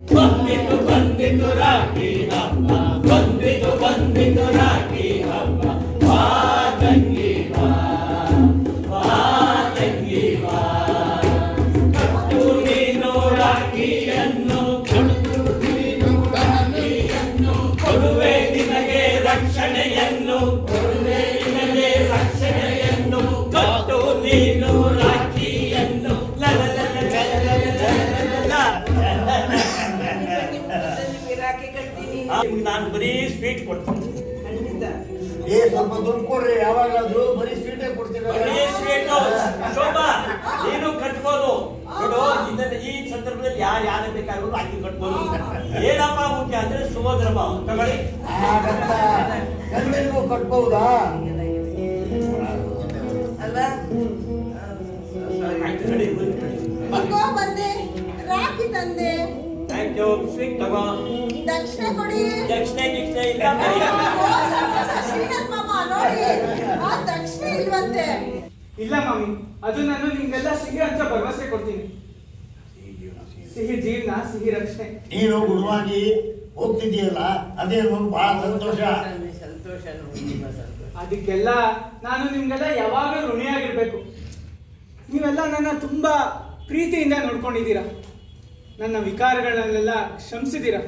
ಬಂದಿತು ಬಂದಿತು ರಾಖಿ ಹಬ್ಬ, ಬಂದಿತು ಬಂದಿತು ರಾಖಿ ಹಬ್ಬ. ಬಾ ತಂಗಿ ಬಾ ಬಾ ತಂಗಿ ಬಾ. ಕಟ್ಟು ನೀನು ರಾಖಿಯನ್ನು ಕಟ್ಟು ನೀನು ರಾಖಿಯನ್ನು ಕೊಡುವೆ ನಿನಗೆ ರಕ್ಷಣೆಯನ್ನು. ನಿಮ್ಗೆ ನಾನು ಬರೀ ಸ್ವೀಟ್ ಕೊಡ್ತೀನಿ. ಖಂಡಿತ ಏ ಸ್ವಲ್ಪ ದುಡ್ಡು ಕೊಡ್ರಿ ಯಾವಾಗಾದ್ರೂ ಬರೀ ಸ್ವೀಟೇ ಕೊಡ್ತೀರ ಬರೀ ಸ್ವೀಟ್ ಶೋಭಾ ನೀನು ಕಟ್ಬೋದು. ನೋಡು ಇದನ್ನ ಈ ಸಂದರ್ಭದಲ್ಲಿ ಯಾರು ಯಾರು ಬೇಕಾಗಿರೋ ಹಾಕಿ ಕಟ್ಬೋದು. ಏನಪ್ಪ ಮುಖ್ಯ ಅಂದ್ರೆ ಸುಭದ್ರಮ್ಮ ತಗೊಳ್ಳಿ. ಗಂಡನಿಗೂ ಕಟ್ಬಹುದಾ. ಇಗೋ ಬಂದೆ ರಾಖಿ ತಂದೆ. ಥ್ಯಾಂಕ್ ಯು ಸ್ವೀಟ್ ತಗೋ ದಕ್ಷಿಣೆ ಕೊಡಿ. ದಕ್ಷಿಣೆ ಗಿಕ್ಷಣೆ ಇಲ್ಲ ಶ್ರೀನಾಥ್ ಮಾಮ ನೋಡಿ ಆ ದಕ್ಷಿಣೆ ಇಲ್ವಂತೆ ಇಲ್ಲ ಮಾಮಿ ಅದು ನಾನು ನಿಮ್ಗೆಲ್ಲ ಸಿಹಿ ಅಂತ ಭರವಸೆ ಕೊಡ್ತೀನಿ. ಸಿಹಿ ಜೀವನ ಸಿಹಿ ರಕ್ಷಣೆ ನೀನು ಗುಣವಾಗಿ ಹೋಗ್ತಿದೀಯಲ್ಲ ಅದೇ ನಮ್ಗೆ ಬಹಳ ಸಂತೋಷ ಸಂತೋಷ. ಅದಕ್ಕೆಲ್ಲ ನಾನು ನಿಮ್ಗೆಲ್ಲ ಯಾವಾಗಲೂ ಋಣಿಯಾಗಿರ್ಬೇಕು. ನೀವೆಲ್ಲ ನನ್ನ ತುಂಬಾ ಪ್ರೀತಿಯಿಂದ ನೋಡ್ಕೊಂಡಿದ್ದೀರಾ. ನನ್ನ ವಿಕಾರಗಳನ್ನೆಲ್ಲ ಕ್ಷಮಿಸಿದ್ದೀರಾ